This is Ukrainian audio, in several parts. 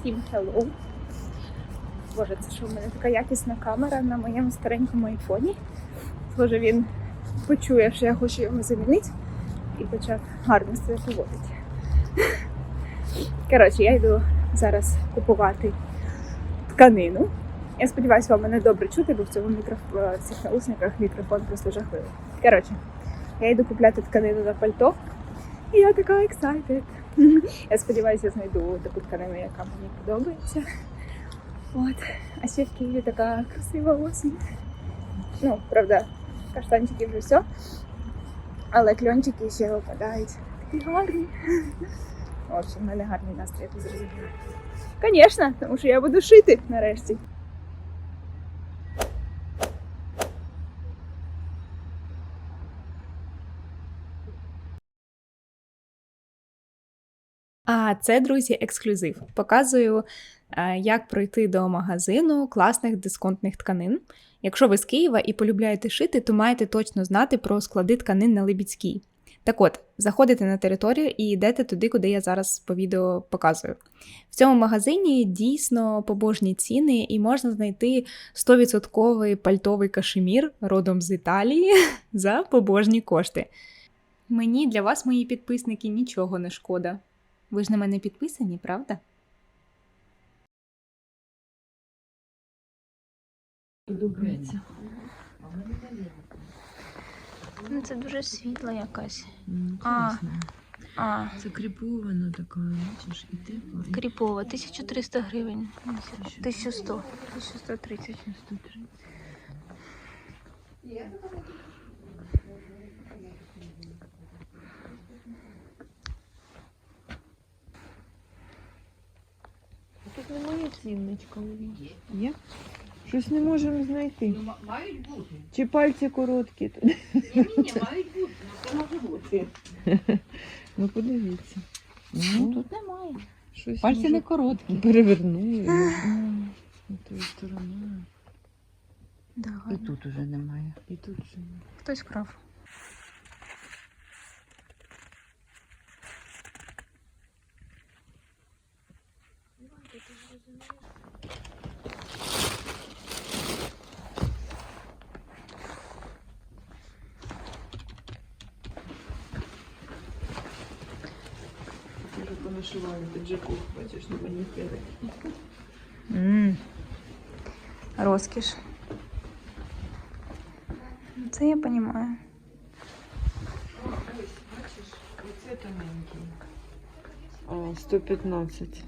Всім hello. Боже, це що в мене така якісна камера на моєму старенькому айфоні. Схоже, він почує, що я хочу його замінити і почав гарно себе поводити. Коротше, я йду зараз купувати тканину. Я сподіваюся, вам мене добре чути, бо в цьому мікроф... в цих наушниках мікрофон просто жахливий. Коротше, я йду купляти тканину на пальто, і я така excited. Я сподіваюся, знайду таку тканину, яка мені подобається. От. А ще в Києві така красива осінь. Ну, правда, каштанчики вже все. Але кльончики ще опадають. Такі гарні. В общем, в мене гарний настрій, я зрозуміла. Звісно, тому що я буду шити нарешті. А це, друзі, ексклюзив. Показую, е, як пройти до магазину класних дисконтних тканин. Якщо ви з Києва і полюбляєте шити, то маєте точно знати про склади тканин на Либідській. Так от, заходите на територію і йдете туди, куди я зараз по відео показую. В цьому магазині дійсно побожні ціни, і можна знайти 100% пальтовий кашемір родом з Італії за побожні кошти. Мені для вас, мої підписники, нічого не шкода. Ви ж на мене підписані, правда? Подобається. Ну, це дуже світла якась. Ну, А. А, Це кріпована така, бачиш, і тепла. і кріпова, 1300 гривень. 1100. 1130. 103. Немає цінничка. Є? Щось не можемо знайти. Ну, ма- мають бути. Чи пальці короткі тут? Ні, ні, мають бути. Ну, це може бути. Ну подивіться. Ну, Ну, тут немає. щось Пальці може, не короткі. перевернули. І тою стороною. Да, І гарно. тут уже немає. І тут же. ні. Хтось крав. Понашивали піджаку, бачиш, на манікени. Ммм. Розкіш. Це я розумію. Ось, бачиш, оце тоненький. 115.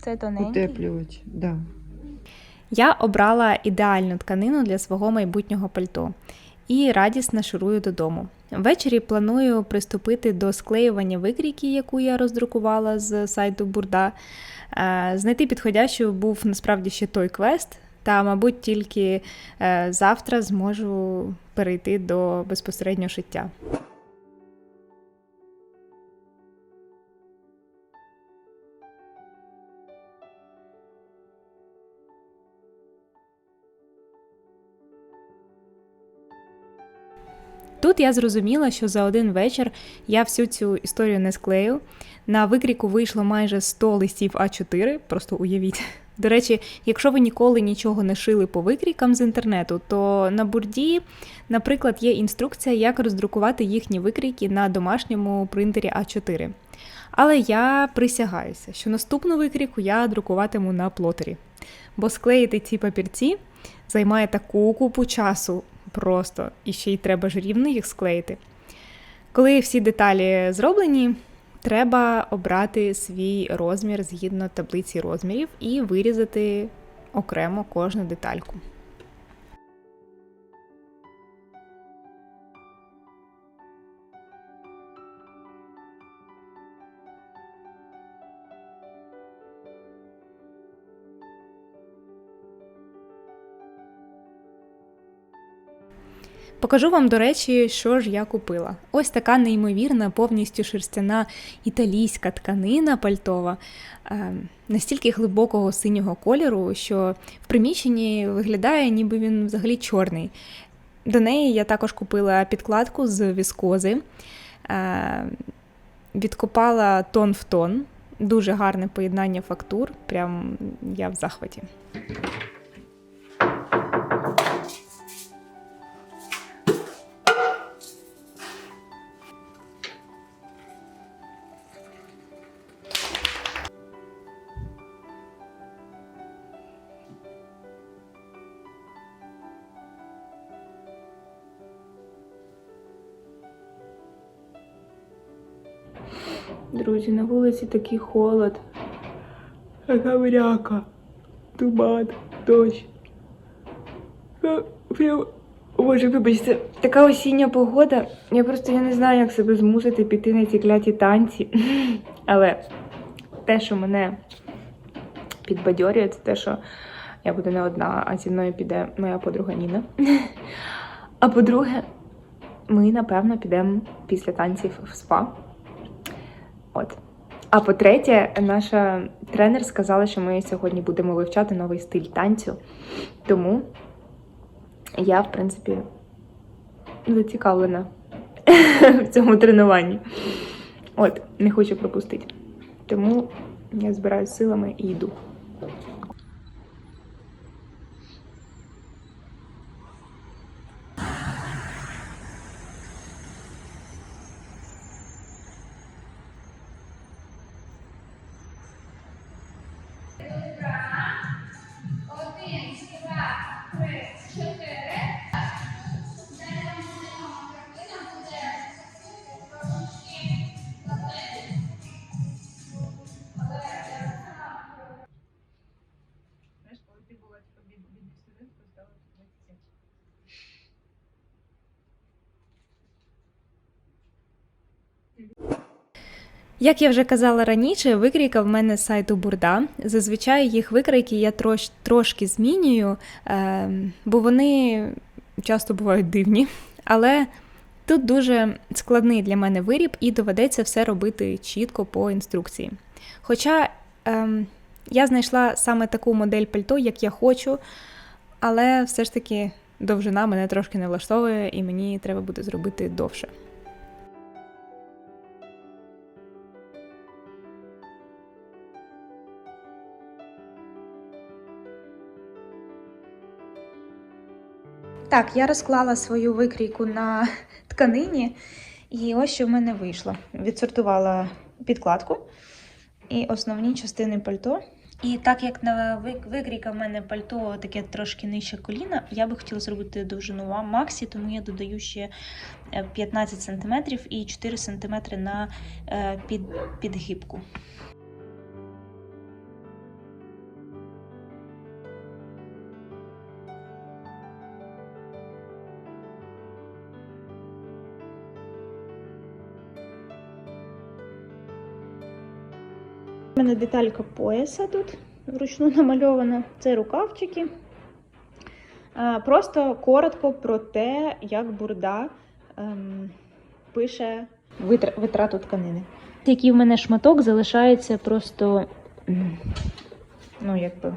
Це тоненький. Утеплювач, да. Я обрала ідеальну тканину для свого майбутнього пальто і радісно шурую додому. Ввечері планую приступити до склеювання викрійки, яку я роздрукувала з сайту Бурда. Е, Знайти підходящу був насправді ще той квест, та, мабуть, тільки е, завтра зможу перейти до безпосереднього шиття. Тут я зрозуміла, що за один вечір я всю цю історію не склею. На викріку вийшло майже 100 листів А4, просто уявіть. До речі, якщо ви ніколи нічого не шили по викрікам з інтернету, то на бурді, наприклад, є інструкція, як роздрукувати їхні викрійки на домашньому принтері А4. Але я присягаюся, що наступну викрійку я друкуватиму на плотері. Бо склеїти ці папірці займає таку купу часу просто, і ще й треба ж рівно їх склеїти. Коли всі деталі зроблені, треба обрати свій розмір згідно таблиці розмірів і вирізати окремо кожну детальку. Покажу вам, до речі, що ж я купила. Ось така неймовірна, повністю шерстяна італійська тканина пальтова, е, настільки глибокого синього кольору, що в приміщенні виглядає, ніби він взагалі чорний. До неї я також купила підкладку з віскози, е, відкопала тон в тон Дуже гарне поєднання фактур. Прям я в захваті. Друзі, на вулиці такий холод. Така мряка. Туман, дощ. Прям... Боже, вибачте, така осіння погода. Я просто я не знаю, як себе змусити піти на ці кляті танці. Але те, що мене підбадьорює, це те, що я буду не одна, а зі мною піде моя подруга Ніна. А по-друге, ми, напевно, підемо після танців в спа. От. А по-третє, наша тренер сказала, що ми сьогодні будемо вивчати новий стиль танцю. Тому я, в принципі, зацікавлена в цьому тренуванні. От, не хочу пропустити. Тому я збираю силами і йду. Amén. Як я вже казала раніше, викрійка в мене з сайту Бурда. Зазвичай їх викрійки я трош, трошки змінюю, е, бо вони часто бувають дивні. Але тут дуже складний для мене виріб і доведеться все робити чітко по інструкції. Хоча е, я знайшла саме таку модель пальто, як я хочу, але все ж таки довжина мене трошки не влаштовує, і мені треба буде зробити довше. Так, я розклала свою викрійку на тканині, і ось що в мене вийшло. Відсортувала підкладку і основні частини пальто. І так як на викрійка в мене пальто таке трошки нижче коліна, я би хотіла зробити довжину максі, тому я додаю ще е, 15 см і 4 см на е, підгибку. У мене деталька пояса тут вручну намальована. Це рукавчики. Е, Просто коротко про те, як бурда ем, пише витрату тканини. Який в мене шматок залишається просто. Ну, якби.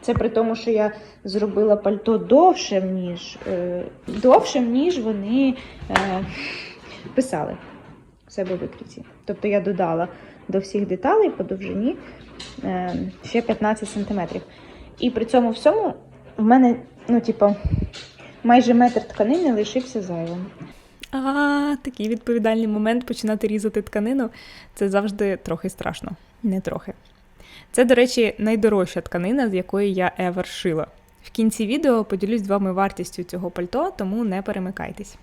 Це при тому, що я зробила пальто довшим, ніж, е, довшим, ніж вони е, писали в себе в викрійці. Тобто я додала до всіх деталей по довжині е, ще 15 см. І при цьому всьому в мене, ну, типу, майже метр тканини лишився зайвим. А, такий відповідальний момент починати різати тканину це завжди трохи страшно. Не трохи. Це, до речі, найдорожча тканина, з якої я ever шила. В кінці відео поділюсь з вами вартістю цього пальто, тому не перемикайтесь.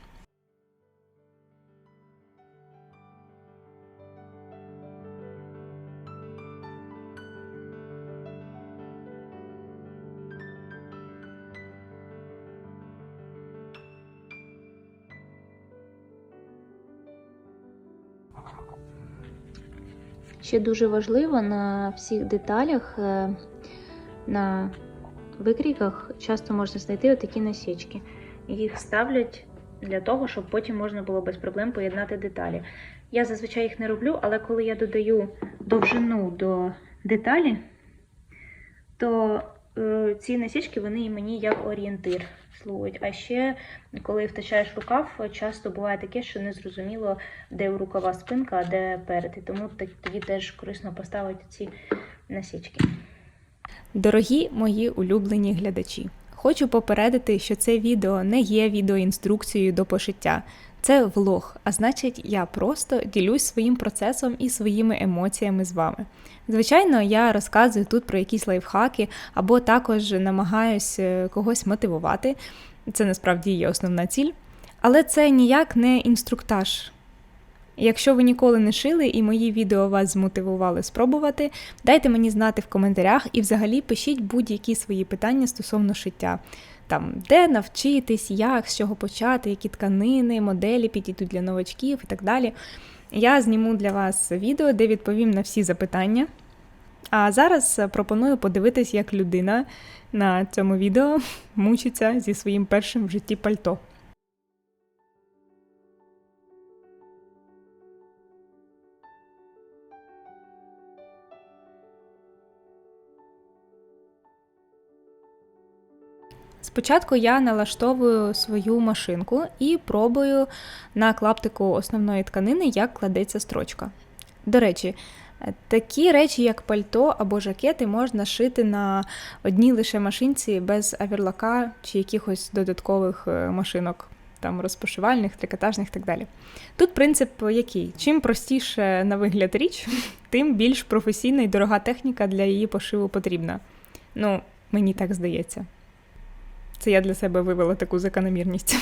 Ще дуже важливо на всіх деталях, е, на викрійках часто можна знайти отакі насічки. Їх ставлять для того, щоб потім можна було без проблем поєднати деталі. Я зазвичай їх не роблю, але коли я додаю довжину до деталі, то е, ці насічки вони і мені як орієнтир слугують. А ще, коли втачаєш рукав, часто буває таке, що не зрозуміло, де рукава спинка, а де перед. І тому тоді теж корисно поставити ці насічки. Дорогі мої улюблені глядачі, хочу попередити, що це відео не є відеоінструкцією до пошиття. Це влог, а значить, я просто ділюсь своїм процесом і своїми емоціями з вами. Звичайно, я розказую тут про якісь лайфхаки або також намагаюсь е, когось мотивувати. Це насправді є основна ціль. Але це ніяк не інструктаж. Якщо ви ніколи не шили і мої відео вас змотивували спробувати, Дайте мені знати в коментарях і взагалі пишіть будь-які свої питання стосовно шиття. Там, де навчитись, як, з чого почати, які тканини, моделі підійдуть для новачків і так далі. Я зніму для вас відео, де відповім на всі запитання. А зараз пропоную подивитись, як людина на цьому відео мучиться зі своїм першим в житті пальто. Спочатку я налаштовую свою машинку і пробую на клаптику основної тканини, як кладеться строчка. До речі, такі речі, як пальто або жакети, можна шити на одній лише машинці без авірлака чи якихось додаткових е, машинок, там розпошивальних, трикотажних і так далі. Тут принцип який? Чим простіше на вигляд річ, тим більш професійна і дорога техніка для її пошиву потрібна. Ну, мені так здається. Це я для себе вивела таку закономірність.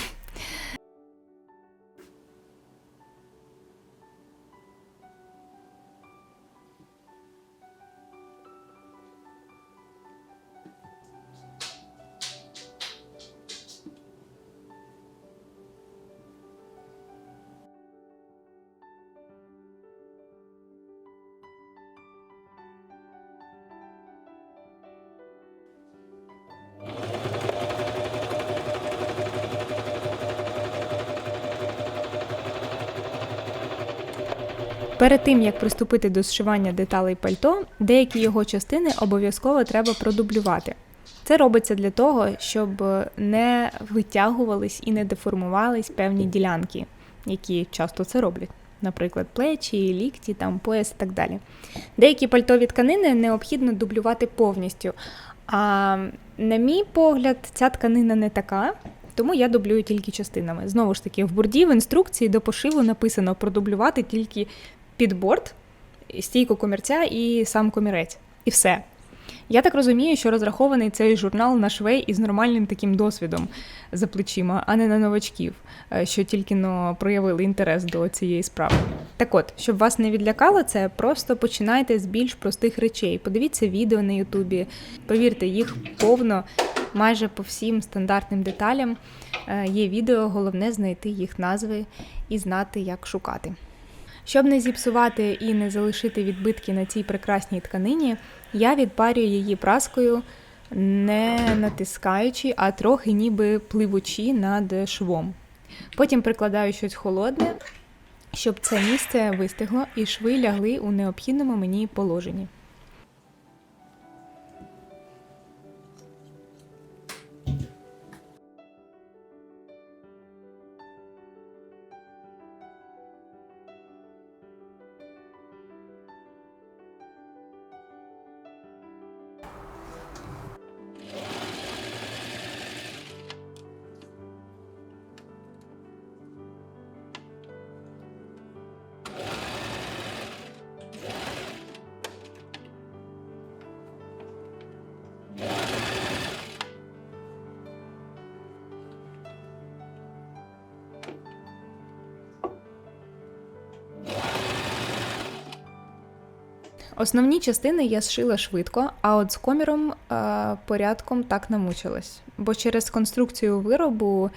Перед тим як приступити до зшивання деталей пальто, деякі його частини обов'язково треба продублювати. Це робиться для того, щоб не витягувались і не деформувались певні ділянки, які часто це роблять. Наприклад, плечі, лікті, там, пояс і так далі. Деякі пальтові тканини необхідно дублювати повністю. А на мій погляд, ця тканина не така, тому я дублюю тільки частинами. Знову ж таки, в борді в інструкції до пошиву написано продублювати тільки підборд, стійку комірця і сам комірець. І все. Я так розумію, що розрахований цей журнал на швей із нормальним таким досвідом за плечима, а не на новачків, е, що тільки но проявили інтерес до цієї справи. Так от, щоб вас не відлякало це, просто починайте з більш простих речей. Подивіться відео на Ютубі, повірте, їх повно, майже по всім стандартним деталям. Е, Є відео, головне знайти їх назви і знати, як шукати. Щоб не зіпсувати і не залишити відбитки на цій прекрасній тканині, я відпарюю її праскою, не натискаючи, а трохи ніби пливучи над швом. Потім прикладаю щось холодне, щоб це місце вистигло і шви лягли у необхідному мені положенні. Основні частини я зшила швидко, а от з коміром е, порядком так намучилась. Бо через конструкцію виробу,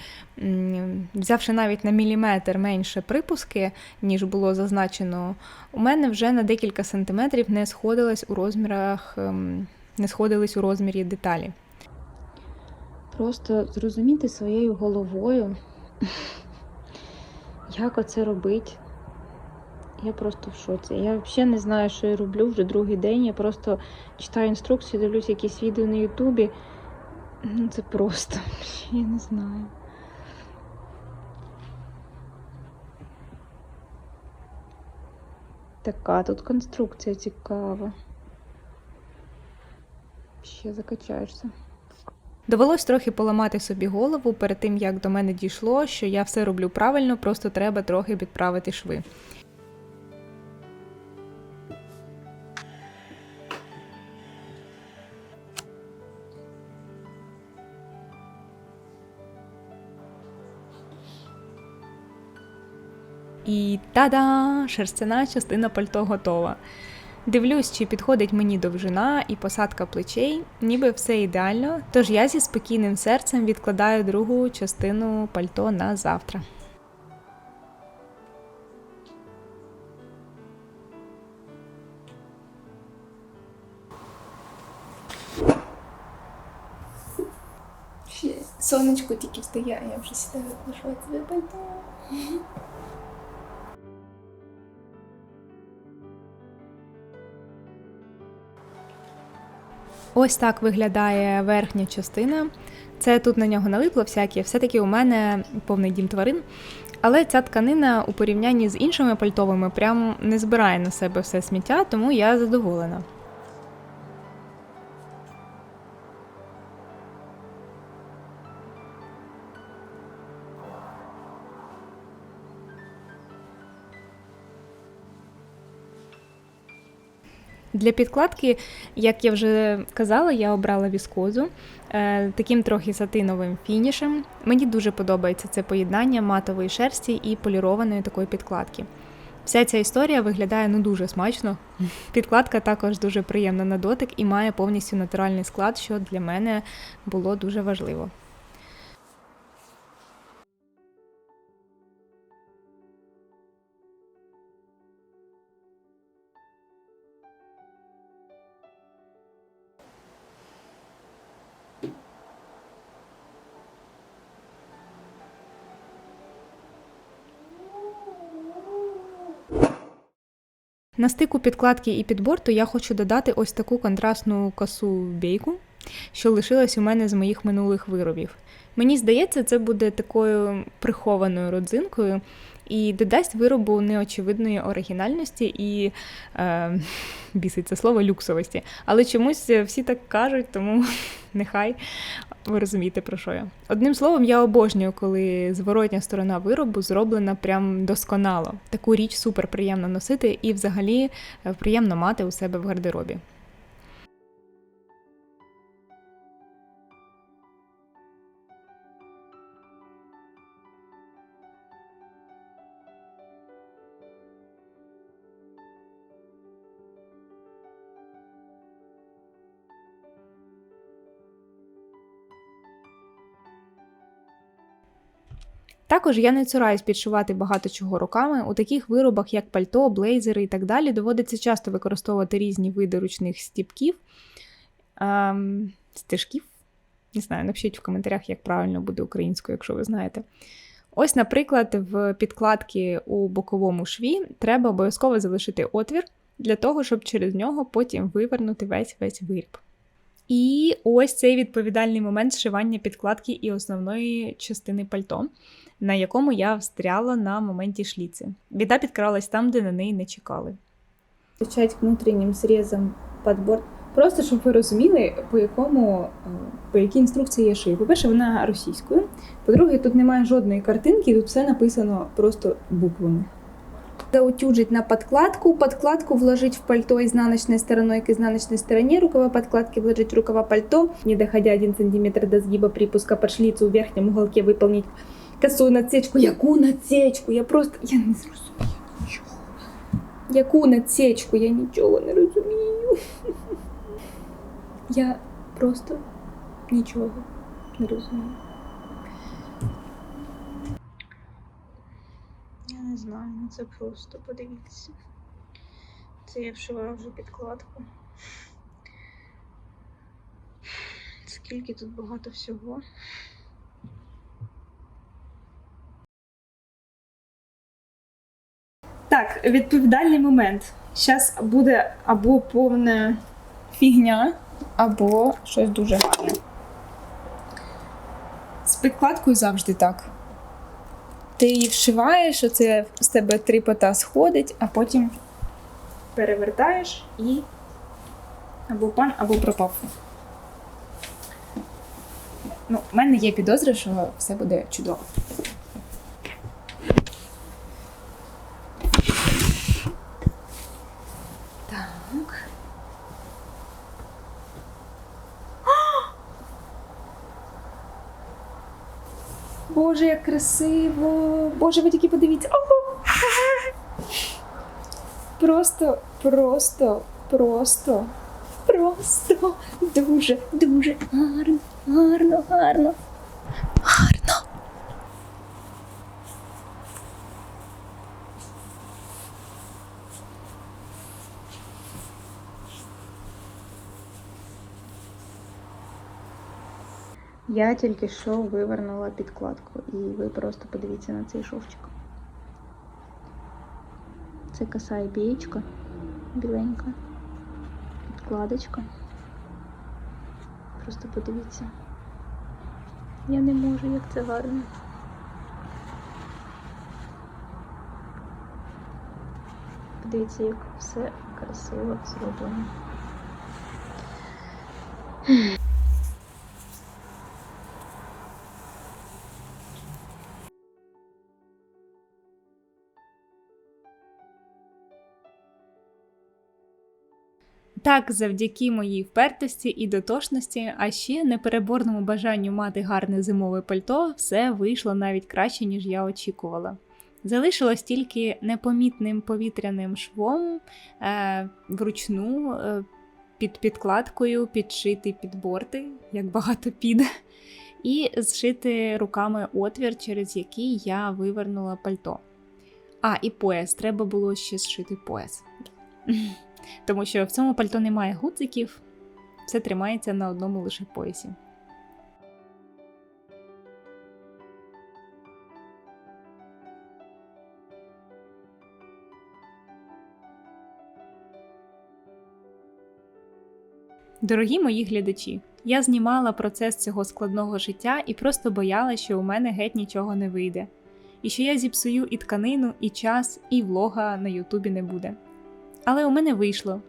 взявши навіть на міліметр менше припуски, ніж було зазначено, у мене вже на декілька сантиметрів не сходились у розмірах, ем, не сходились у розмірі деталі. Просто зрозуміти своєю головою, як оце робить. Я просто в шоці. Я взагалі не знаю, що я роблю вже другий день. Я просто читаю інструкцію, дивлюсь якісь відео на Ютубі. Ну, це просто, я не знаю. Така тут конструкція цікава. Ще закачаєшся. Довелось трохи поламати собі голову перед тим, як до мене дійшло, що я все роблю правильно, просто треба трохи підправити шви. І та-да! Шерстяна частина пальто готова. Дивлюсь, чи підходить мені довжина і посадка плечей, ніби все ідеально. Тож я зі спокійним серцем відкладаю другу частину пальто на завтра. Сонечко тільки встає, а я вже сідаю лишувати себе пальто. Ось так виглядає верхня частина. Це тут на нього налипло всяке. Все-таки у мене повний дім тварин. Але ця тканина у порівнянні з іншими пальтовими прям не збирає на себе все сміття, тому я задоволена. Для підкладки, як я вже казала, я обрала віскозу е, таким трохи сатиновим фінішем. Мені дуже подобається це поєднання матової шерсті і полірованої такої підкладки. Вся ця історія виглядає ну дуже смачно. Підкладка також дуже приємна на дотик і має повністю натуральний склад, що для мене було дуже важливо. На стику підкладки і підборту я хочу додати ось таку контрастну косу бейку, що лишилась у мене з моїх минулих виробів. Мені здається, це буде такою прихованою родзинкою і додасть виробу неочевидної оригінальності і е, бісить це слово люксовості. Але чомусь всі так кажуть, тому нехай ви розумієте про що я. Одним словом, я обожнюю, коли зворотня сторона виробу зроблена прям досконало. Таку річ супер приємно носити і взагалі е, приємно мати у себе в гардеробі. Також я не цураюсь підшивати багато чого руками. У таких виробах, як пальто, блейзери і так далі, доводиться часто використовувати різні види ручних стіпків, ем, стежків. Не знаю, напишіть в коментарях, як правильно буде українською, якщо ви знаєте. Ось, наприклад, в підкладці у боковому шві треба обов'язково залишити отвір для того, щоб через нього потім вивернути весь весь виріб. І ось цей відповідальний момент зшивання підкладки і основної частини пальто, на якому я встряла на моменті шліци. Біда підкралась там, де на неї не чекали. Включать внутрішнім зрізом подбор. Просто щоб ви розуміли, по якому е, по якій інструкції я шию. По-перше, вона російською. По-друге, тут немає жодної картинки, тут все написано просто буквами. Заутюжить на подкладку, подкладку вложить в пальто изнаночной стороной к изнаночной стороне, рукава подкладки вложить в рукава пальто, не доходя 1 см до сгиба припуска под шлицу в верхнем уголке выполнить косую надсечку. Яку надсечку? Я просто я не зрозумію нічого. Яку надсечку? Я нічого не розумію. Я просто нічого не розумію. Я не знаю, ну це просто подивіться. Це я вшиваю вже підкладку. Скільки тут багато всього. Так, відповідальний момент. Зараз буде або повна фігня, або щось дуже гарне. З підкладкою завжди так. Ти її вшиваєш, оце з тебе три пота сходить, а потім перевертаєш і або пан, або пропав. Ну, в мене є підозра, що все буде чудово. Так. Боже, як красиво! Боже, ви тільки подивіться. Просто, просто, просто, просто дуже, дуже гарно, гарно, гарно. Гарно. Я тільки що вивернула підкладку, і ви просто подивіться на цей шовчик. Це коса і бієчка, біленька, підкладочка. Просто подивіться. Я не можу, як це гарно. Подивіться, як все красиво зроблено. Так, завдяки моїй впертості і дотошності, а ще непереборному бажанню мати гарне зимове пальто, все вийшло навіть краще, ніж я очікувала. Залишилось тільки непомітним повітряним швом е, вручну е, під підкладкою підшити підборти, як багато піде, і зшити руками отвір, через який я вивернула пальто. А, і пояс. Треба було ще зшити пояс. Тому що в цьому пальто немає гудзиків, все тримається на одному лише поясі. Дорогі мої глядачі, я знімала процес цього складного життя і просто боялася, що у мене геть нічого не вийде. І що я зіпсую і тканину, і час, і влога на Ютубі не буде. Але у мене вийшло.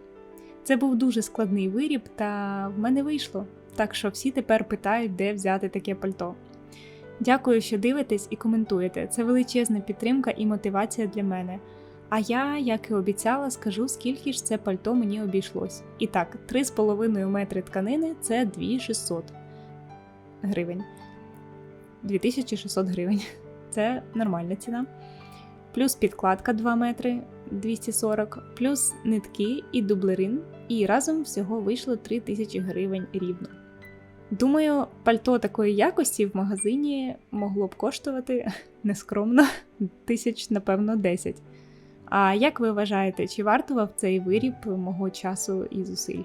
Це був дуже складний виріб, та в мене вийшло. Так що всі тепер питають, де взяти таке пальто. Дякую, що дивитесь і коментуєте. Це величезна підтримка і мотивація для мене. А я, як і обіцяла, скажу, скільки ж це пальто мені обійшлось. І так, 3,5 метри тканини це 2600 гривень. 2600 гривень. Це нормальна ціна. Плюс підкладка 2 метри 240, плюс нитки і дублерин, і разом всього вийшло 3000 гривень рівно. Думаю, пальто такої якості в магазині могло б коштувати нескромно тисяч, напевно, 10. А як ви вважаєте, чи вартував цей виріб мого часу і зусиль?